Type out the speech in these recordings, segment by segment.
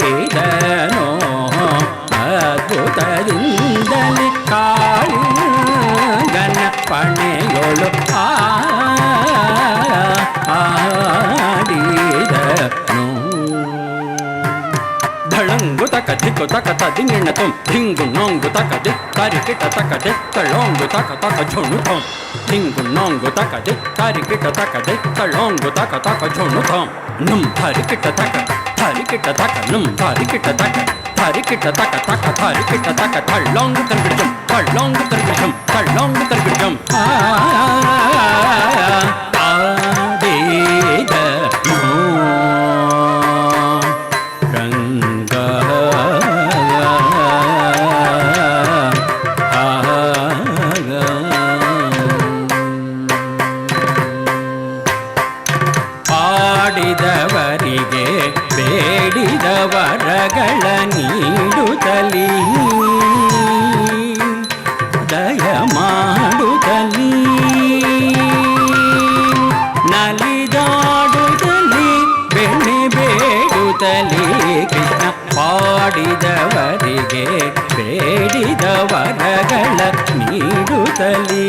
ಆಡಿದನು ಅದ್ಭುತದಿಂದಲೇ ಕಾಳಿಂಗನ ಪಣೆಯೊಳು ಆಡಿದನು ಧಳಂಗು ತಕ ಧಿಕ್ಕು ತಕ ತದಿಂಗಿಣ್ಣ ತುಂ ಧಿಂಗು ನೋಂಗು ತಕ ದಿಕ್ ತಾರಿ ಕಿಟ ತಕ ದಿಕ್ ತಳೋಂಗು ತಕ ತಕ ಝುಣು ಥೋಂ ಧಿಂಗು ನೋಂಗು ತಕ ದಿಕ್ ತಾರಿ ಕಿಟ ತಕ ದಿಕ್ ತಳೋಂಗು ತಕ ತಕ ಝುಣು ಥೋಂ ನುಂ ಥಾರಿ ಕಿಟ ತಕ தரிக்கிட்ட தக்கனும் தரிக்கிட்ட தக்க தரிக்கிட்ட தக்க தக்க தரிக்கிட்ட தக்க தள்ளாங்கு தருகிடம் தள்ளாங்கு தருகிடம் தள்ளாங்கு தருகிடம் ஆ ಪಾಡಿದವರಿಗೆ ಬೇಡಿದ ವರಗಳ ನೀಡುತ್ತಲೇ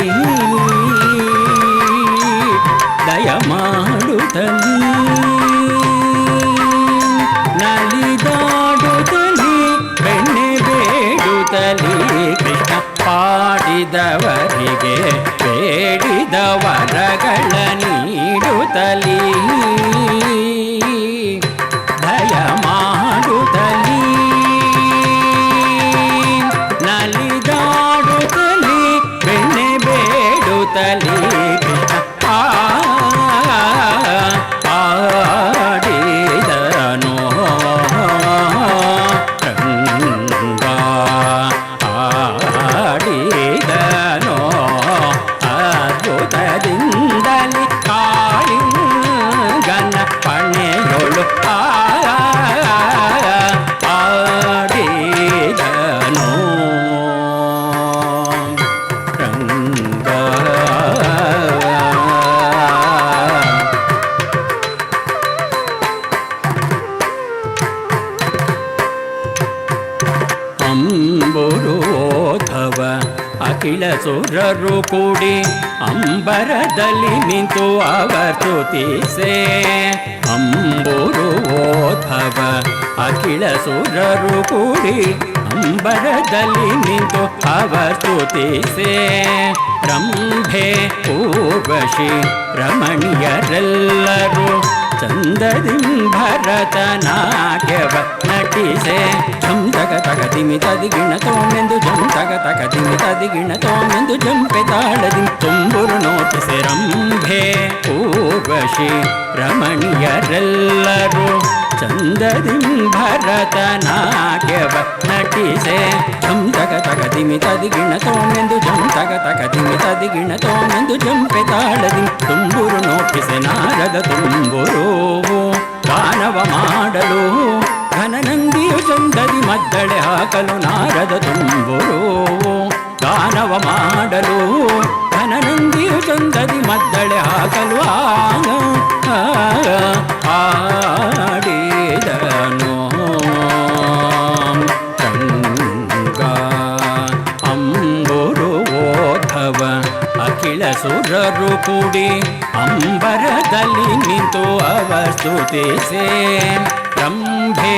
ದಯ ಮಾಡುತ್ತಲೇ ನಲಿದಾಡುತ್ತಲೇ ಬೆಣ್ಣೆ ಬೇಡುತ್ತಲೇ ಕೃಷ್ಣ ಪಾಡಿದವರಿಗೆ ಬೇಡಿದ ವರಗಳ ಸುರರು ಕೂಡಿ ಅಂಬರದಲ್ಲಿ ನಿಂತು ಅವರ್ತುತಿಸೆ ಅಂಬುರುವೋಧವ ಅಖಿಲ ಸುರರು ಕೂಡಿ ಅಂಬರದಲ್ಲಿ ನಿಂತು ಅವರ್ತುತಿಸೆ ರಂಭೆ ಊರ್ವಶಿ ರಮಣೀಯರೆಲ್ಲರೂ ಚಂದದಿಂ ಭರತನಾಟ್ಯವ ನಟಿಸೆ ಝಂ ತಗ ತಗ ತಿಮಿ ತದಿಗಿಣ ತೋಮೆಂದು ಝಂ ತಗ ತಗ ತಿಮಿ ತದಿಗಿಣ ತೋಮೆಂದು ಜಂಪೆ ತಾಳದಿ ತುಂಬುರು ನೋಟಿಸೆ ರಂಭೆ ಊರ್ವಶಿ ರಮಣೀಯರೆಲ್ಲರೂ ಚಂದದಿಂ ಭರತನಾಟ್ಯವ ನಟಿಸೆ ಝಂ ತಗ ತಗ ತಿಮಿ ತದಿಗಿಣ ತೋಮೆಂದು ಝಂ ತಗ ತಗ ತಿಮಿ ತದಿಗಿಣ ತೋಮೆಂದು ಜಂಪೆ ತಾಳದಿ ತುಂಬುರು ನೋಟಿಸೆ ನಾರದ ತುಂಬುರು ಗಾನವ ಮಾಡಲು ಘನನಂದಿಯು ಚಂದದಿ ಮದ್ದಳೆ ಹಾಕಲು ನಾರದ ತುಂಬುರು ಗಾನವ ಮಾಡಲು ಘನನಂದಿಯು ಚಂದದಿ ಮದ್ದಳೆ ಹಾಕಲು ಆಗ ಸುರರು ಕೂಡಿ ಅಂಬರದಲ್ಲಿ ನಿಂತು ಅವ ಸ್ತುತಿಸೆ ರಂಭೆ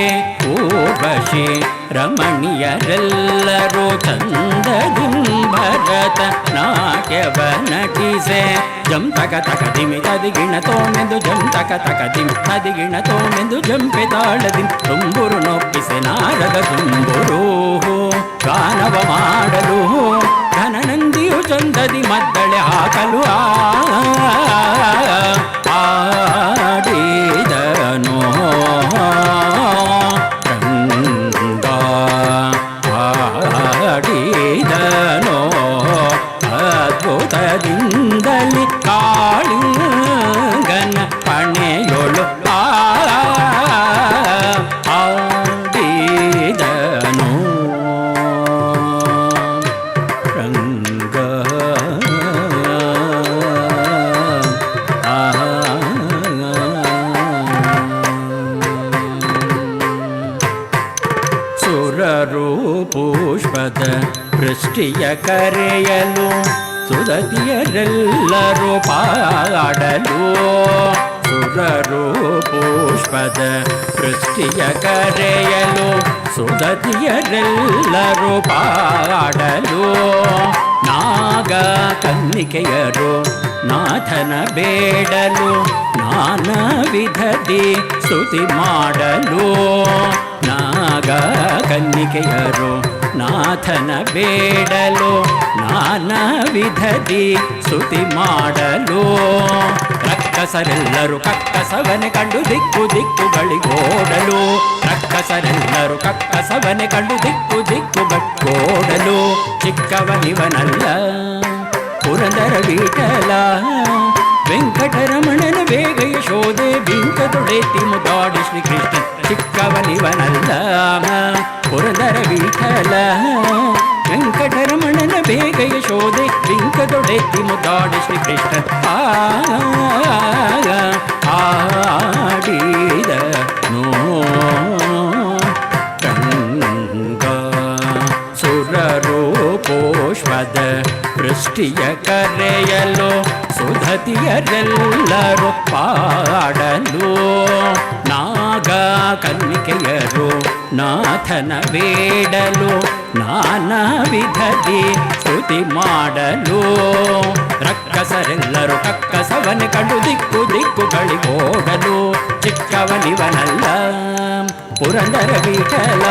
ಊರ್ವಶಿ ರಮಣೀಯರೆಲ್ಲರೂ ಚಂದದಿಂಬರ ಭರತ ನಾಟ್ಯವ ನಟಿಸೆ ಜಂ ತಕ ತಕ ದಿಮಿ ತದಿಗಿಣ ತೋಮೆಂದು ಜಂ ತಕ ತಕ ದಿಮಿ ತದಿಗಿಣ ತೋಮೆಂದು ಜಂಪೆ ತಾಳದಿ ತುಂಬುರು ನೊಪ್ಪಿಸೆ ನಾರದ ತುಂಬುರು ಗಾನವ ಮಾಡಲು ಘನನಂದಿಯು ಚಂದದಿ ಮದ್ದಳೆ ಹಾಕಲು ಆ ಕರೆಯಲು ಸುರತಿಯರೆಲ್ಲರೂ ಪಾಡಲು ಸುರರು ಪುಷ್ಪದ ಸೃಷ್ಟಿಯ ಕರೆಯಲು ಸುರತಿಯರೆಲ್ಲರೂ ಪಾಡಲು ನಾಗ ಕನ್ನಿಕೆಯರು ನಾಥನ ಬೇಡಲು ನಾನಾ ವಿಧದಿ ಸ್ತುತಿ ಮಾಡಲು ನಾಗ ಕನ್ನಿಕೆಯರು ನಾಥನ ಬೇಡಲು ನಾನಾ ವಿಧದಿ ಸ್ತುತಿ ಮಾಡಲು ರಕ್ಕಸರೆಲ್ಲರೂ ಕಕ್ಕಸವನೆ ಕಂಡು ದಿಕ್ಕು ದಿಕ್ಕುಗಳಿಗೋಡಲು ರಕ್ಕಸರೆಲ್ಲರೂ ಕಕ್ಕಸವನೆ ಕಂಡು ದಿಕ್ಕು ದಿಕ್ಕುಗಳಿಗೋಡಲು ಚಿಕ್ಕವನಿವನಲ್ಲ ಪುರಂದರ ವಿಠಲ ವೆಂಕಟರಮಣನ ಬೇಗ ಯಶೋದೆ ಬಿಂಕದೊಡೆತಿ ಮುದಾಡಿ ಶ್ರೀಕೃಷ್ಣ ಚಿಕ್ಕವನಿವನಲ್ಲ ಪುರಂದರ ವಿಠಲ ವೆಂಕಟರಮಣನ ಗೋದೆ ಲಿಂಗದೊಡೆ ತಿಮುದಾಡಿ ಶ್ರೀಕೃಷ್ಣ. ಆಡಿದ ನೋ ಗಂಗ. ಸುರರೋ ಪೋಷ್ಪದ ವೃಷ್ಟಿಯ ಕರೆಯಲು ಸುಧತಿಯರೆಲ್ಲರೂ ಪಾಡಲು ನಾಗ ಕನ್ನಿಕೆಯರು ನಾಥನ ಬೇಡಲು ನಾನಾ ವಿಧದಿ ಸ್ತುತಿ ಮಾಡಲು ರಕ್ಕಸರೆಲ್ಲರೂ ಕಕ್ಕಸವನೆ ಕಂಡು ದಿಕ್ಕು ದಿಕ್ಕುಗಳಿಗೋಡಲು ಚಿಕ್ಕವನಿವನಲ್ಲ ಪುರಂದರ ವಿಠಲ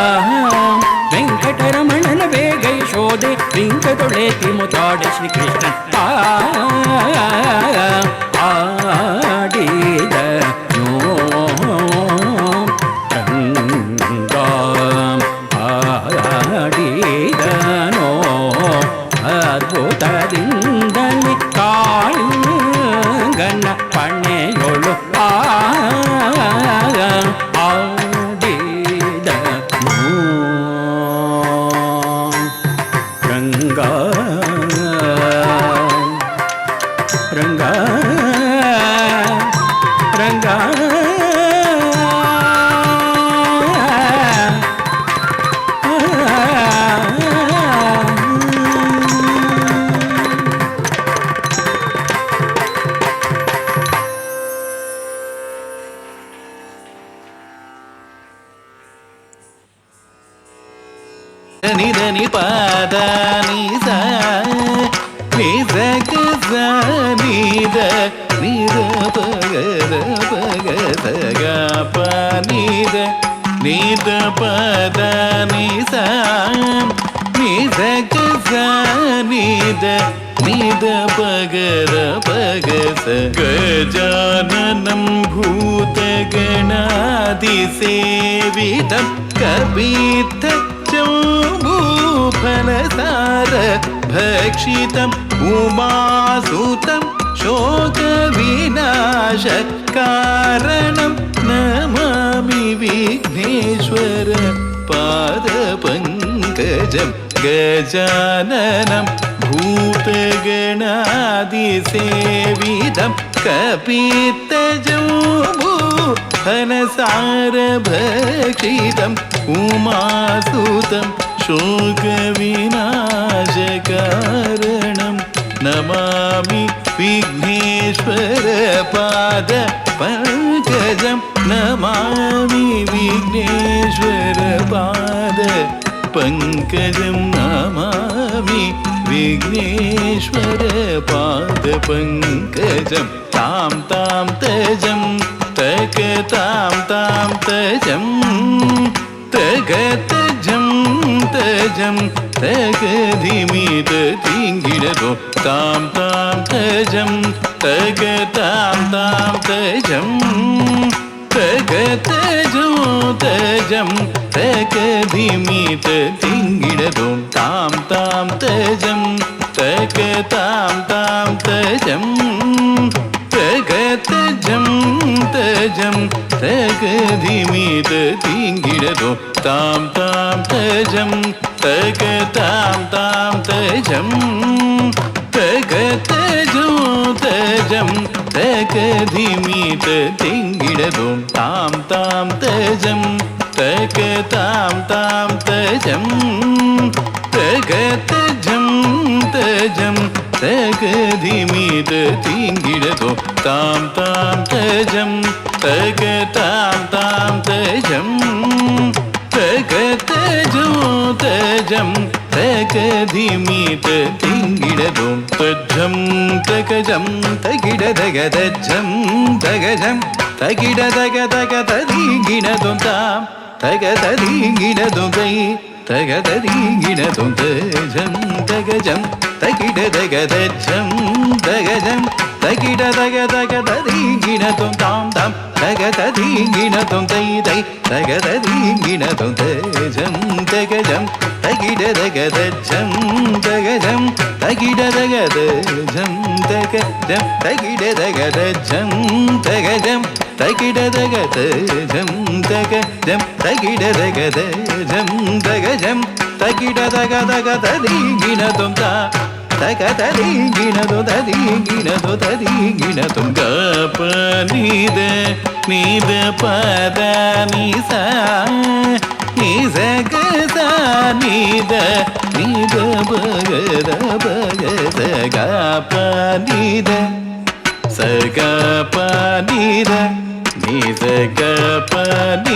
ವೆಂಕಟರಮಣನ ಬೇಗ ಯಶೋದೆ ಬಿಂಕದೊಳೆತಿ ಮುತಾಡೆ ಶ್ರೀಕೃಷ್ಣ ಆಡಿದ தனித நித கத நித நித பகத பகத ப நித நித பத நித நித கத நித நித பகர பகத கஜானனம் भूतगणादिसेवितं कवितच्चम्बू फलसार भक्षितम् उमासुतं शोकविनाशकारणं नमामि विघ्नेश्वर पादपङ्कजं गजाननं भूतगणादिसेवितं कपितजौ भूभनसारभक्षितम् उमासुतम् ശോകവിനാശകാരണം. നമാമി വിഘ്നേശ്വര പാദ പങ്കജം. നമാമി വിഘ്നേശ്വര പാദ പങ്കജം. നമാമി വിഘ്നേശ്വര പാദ പങ്കജം. താം താം തജം തക താം താം തജം തകത തജം തകതിമിത തിങ്കിരതോ താം താം തേജം തക താം താം തജം. തക തജോ തജം തകതിമിത തിങ്കിരതോ താം താം തേജം തക താം താം തേജം. തജം തകതജം തജം തകതിമിത തിങ്കിരതോ താം താം തജം തക താം താം തജം തക തജോ തജം തക ധിമീത തിങ്കിടതും താം താം തജം തക താം താം തജം തക തജം തജം തക ധിമീത തിങ്കിടതും താം താം തജം തക താം താം തജം തകതജോ തജം തകതിമിത തിങ്കിടതും തജം തകജം തകിടതകതജം തകജം തകിടതകതകതീങ്കിണതും താം തകതീങ്കിണതും തൈ തകതീങ്കിണതും തജം തകജം തകിടതകതജം തകജം தகிட தக தக ததீங்கினதும் தாம் தாம் தக ததீங்கினதும் தை தை தக ததீங்கினதும் தேஜம் தகஜம் தகிட தக தஜம் தகஜம் தகிட தக தஜம் தகஜம் தகிட தக தஜம் தகஜம் தகிட தக தஜம் தகஜம் தகிட தக தஜம் தகஜம் தகிட தக தக ததீங்கினதும் தா தகதீங்கினது ததீங்கினது ததீங்கினதும் காப்ப நீத நீத பத நீசா நீச கதா நீத நீத பகத பகத காப்ப நீத சகப்ப நீத நீச கப்ப நீ